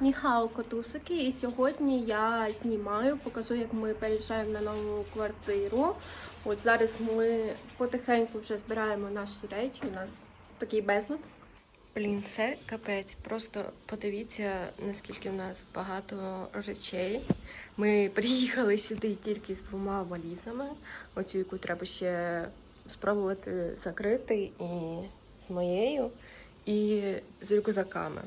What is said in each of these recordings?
Ніхао котусики, і сьогодні я знімаю, покажу, як ми переїжджаємо на нову квартиру. От зараз ми потихеньку вже збираємо наші речі. У нас такий безлад. Блін, це капець. Просто подивіться, наскільки в нас багато речей. Ми приїхали сюди тільки з двома валізами. Оцю, яку треба ще спробувати закрити, і з моєю, і з рюкзаками.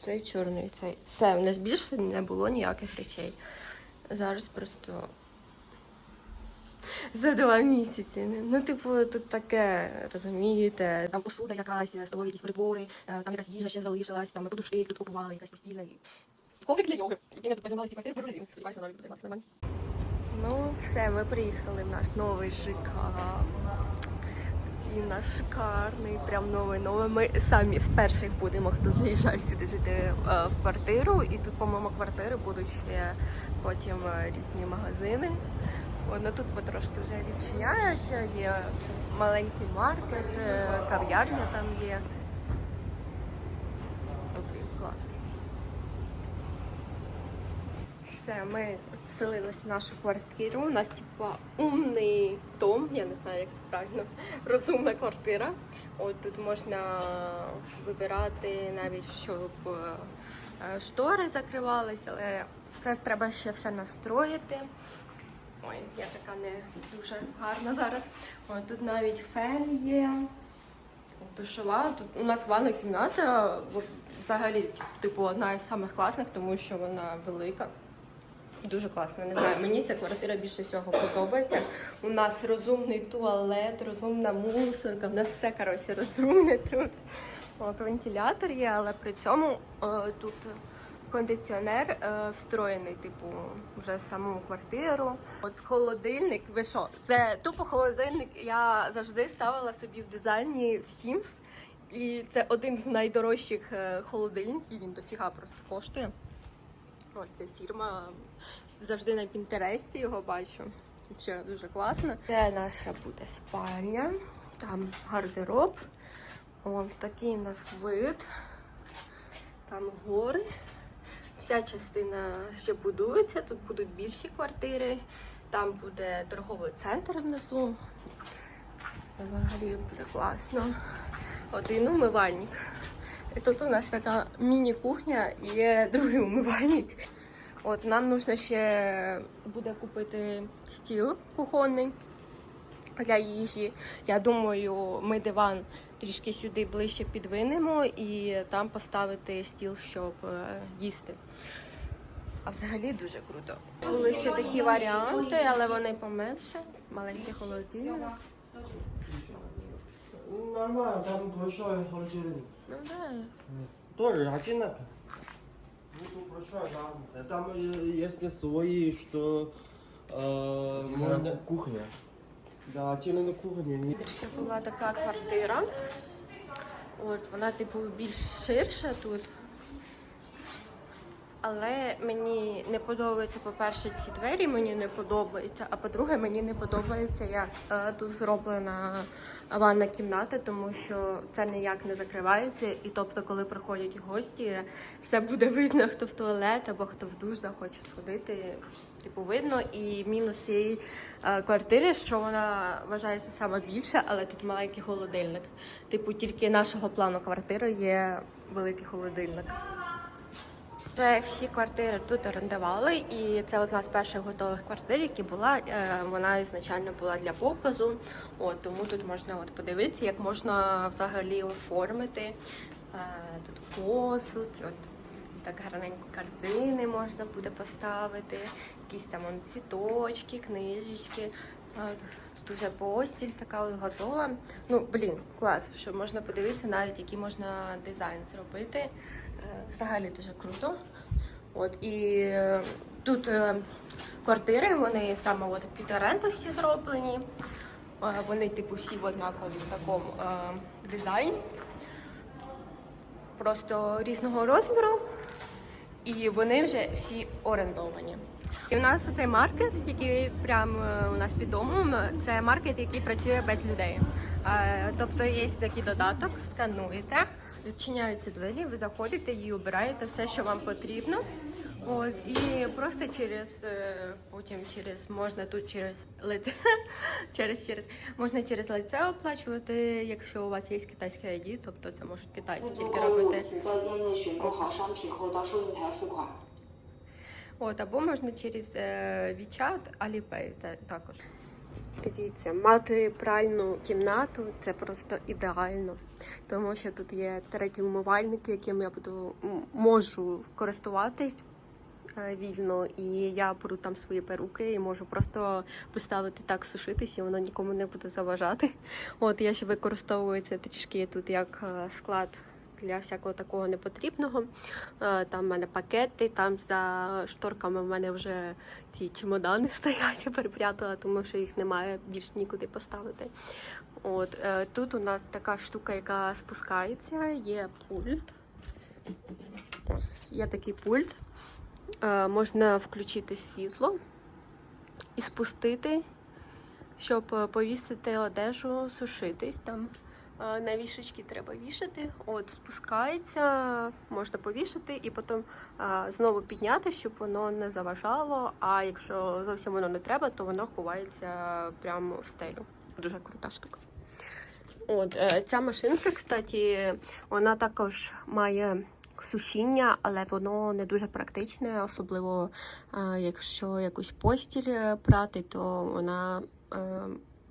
Цей чорний, цей. Все, в нас більше не було ніяких речей. Зараз просто за два місяці. Ну, типу, тут таке, розумієте, Там посуда якась, столові якісь прибори, е, там якась їжа ще залишилась, там подушки тут купували, якась постільна. Коврик для йоги, який ми тут займалися квартиру пару разів. Сподіваюся, навіть займатися нормально. Ну, все, ми приїхали в наш новий ЖК. Такий в нас шикарний, прям новий новий. Ми самі з перших будемо, хто заїжджає сюди жити е, в квартиру. І тут, помимо квартири, будуть ще потім е, різні магазини. От, ну, тут потрошки вже відчиняється, є маленький маркет, е, кав'ярня там є. Окей, клас. Все, ми заселились в нашу квартиру. У нас типа умний дом, я не знаю, як це правильно, розумна квартира. От тут можна вибирати навіть, щоб е, штори закривались, але це треба ще все настроїти. Ой, я така не дуже гарна зараз. Ой, тут навіть фен є. Душова. Тут у нас ванна кімната взагалі, типу, одна із самих класних, тому що вона велика. Дуже класно, не знаю. Мені ця квартира більше всього подобається. У нас розумний туалет, розумна мусорка, в нас все коротше розумне тут. От вентилятор є, але при цьому е, тут кондиціонер е, встроєний, типу, вже в саму квартиру. От холодильник, ви що? Це тупо холодильник. Я завжди ставила собі в дизайні в Sims. І це один з найдорожчих е, холодильників. Він дофіга просто коштує. От ця фірма завжди на Пінтересті його бачу. Взагалі дуже класно. Це наша буде спальня, там гардероб. О, такий у нас вид. Там гори. Вся частина ще будується. Тут будуть більші квартири. Там буде торговий центр внизу. Це взагалі буде класно. Один умивальник. Тут у нас така міні-кухня і другий умивальник. От нам нужно ще буде купити стіл кухонний для їжі. Я думаю, ми диван трішки сюди ближче підвинемо і там поставити стіл, щоб е, їсти. А взагалі дуже круто. Були ще такі варіанти, але вони поменше. Маленький холодильник. Нормально, там большой холодильник. Ну да. Тоже одинаково. Ну, тут большой, да. Там э, есть свои, что... Э, можно- кухня. Да, отдельно кухня. не- Ще була така квартира. От вона, типу, більш ширша тут. Але мені не подобається, по-перше, ці двері мені не подобаються, а по-друге, мені не подобається, як е, тут зроблена ванна кімната, тому що це ніяк не закривається. І тобто, коли приходять гості, все буде видно, хто в туалет або хто в душ захоче сходити. Типу, видно. І мінус цієї е, квартири, що вона вважається саме більша, але тут маленький холодильник. Типу, тільки нашого плану квартири є великий холодильник. Вже всі квартири тут орендували, і це одна з перших готових квартир, які була. Е, Вона ізначально була для показу. От тому тут можна от подивитися, як можна взагалі оформити е, тут посуд. От так гарненько картини можна буде поставити, якісь там цвіточки, книжечки. Тут вже постіль така от готова. Ну, блін, клас, що можна подивитися навіть, який можна дизайн зробити. Взагалі дуже круто. От і е, тут е, квартири, вони саме от під оренду всі зроблені. Е, Вони, типу, всі в однаковому такому дизайні. Просто різного розміру. І вони вже всі орендовані. І у нас цей маркет, який прямо у нас під домом, це маркет, який працює без людей. Тобто є такий додаток, скануєте, відчиняються двері, ви заходите і обираєте все, що вам потрібно. От, І просто через е, потім через можна тут через лице через через можна через лице оплачувати, якщо у вас є китайське ID, тобто це можуть китайці тільки робити. От або можна через е, WeChat, Alipay також. Дивіться, мати пральну кімнату це просто ідеально, тому що тут є третій умивальник, яким я буду можу користуватись е, вільно, і я беру там свої перуки і можу просто поставити так сушитись, і воно нікому не буде заважати. От я ще використовую це трішки тут як е, склад для всякого такого непотрібного. Е, Там в мене пакети, там за шторками в мене вже ці чемодани стоять, я перепрятала, тому що їх немає більш нікуди поставити. От е, тут у нас така штука, яка спускається, є пульт. Ось є такий пульт. Е, Можна включити світло і спустити, щоб повісити одежу, сушитись там. На вішечки треба вішати. От спускається, можна повішати і потім знову підняти, щоб воно не заважало. А якщо зовсім воно не треба, то воно ховається прямо в стелю. Дуже крута штука. От е, ця машинка, кстати, вона також має сушіння, але воно не дуже практичне, особливо е, якщо якусь постіль е, прати, то вона.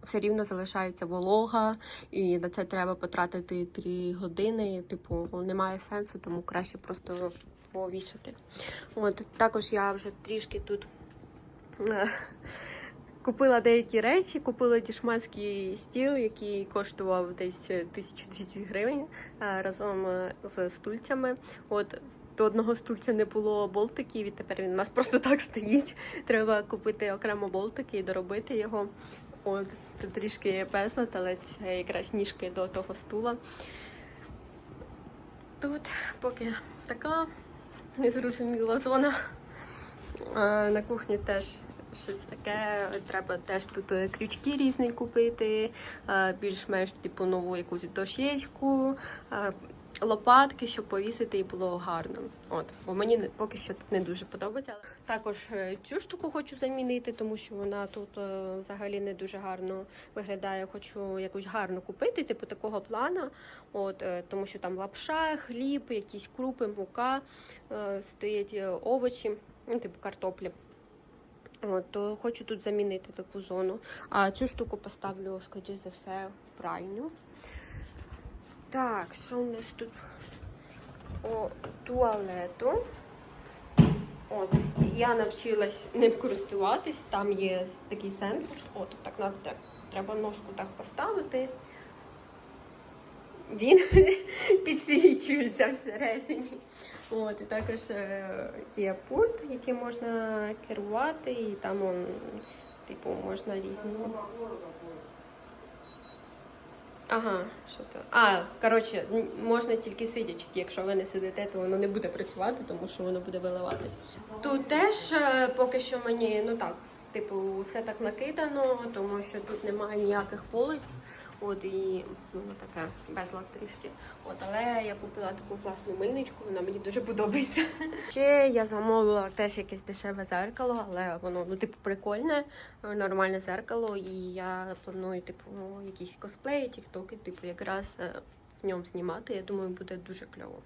Все рівно залишається волога, і на це треба потратити 3 години. Типу, немає сенсу, тому краще просто повішати. От також я вже трішки тут е, купила деякі речі, купила дішманський стіл, який коштував десь 1200 гривень е, разом е, з стульцями. От до одного стульця не було болтиків, і тепер він у нас просто так стоїть. Треба купити окремо болтики і доробити його. От, тут трішки безлад, але це якраз ніжки до того стула. Тут поки така незрозуміла зона. А, на кухні теж щось таке. Треба теж тут е, крючки різні купити, більш-менш типу нову якусь дощечку, лопатки, щоб повісити і було гарно. От, бо мені поки що тут не дуже подобається. Також е, цю штуку хочу замінити, тому що вона тут е, взагалі не дуже гарно виглядає. Хочу якусь гарну купити, типу такого плана. От, е, тому що там лапша, хліб, якісь крупи, мука, стоять овочі, ну, типу картоплі. От, то хочу тут замінити таку зону. А цю штуку поставлю, скоріш за все, в пральню. Так, що у нас тут по туалету? От, я навчилась ним користуватись. Там є такий сенсор. От, так надо, треба ножку так поставити. Він підсвічується всередині. От, і також е, є пульт, яким можна керувати, і там он, типу, можна різні. Ага, що то. А, коротше, можна тільки сидячи. Якщо ви не сидите, то воно не буде працювати, тому що воно буде виливатись. Тут теж е, поки що мені, ну так, типу, все так накидано, тому що тут немає ніяких полиць. От і ну, таке безлад трішки. От, але я купила таку класну мильничку, вона мені дуже подобається. Ще я замовила теж якесь дешеве зеркало, але воно ну, типу, прикольне, нормальне зеркало. І я планую, типу, якісь косплеї, тіктоки, типу, якраз е, в ньому знімати. Я думаю, буде дуже кльово.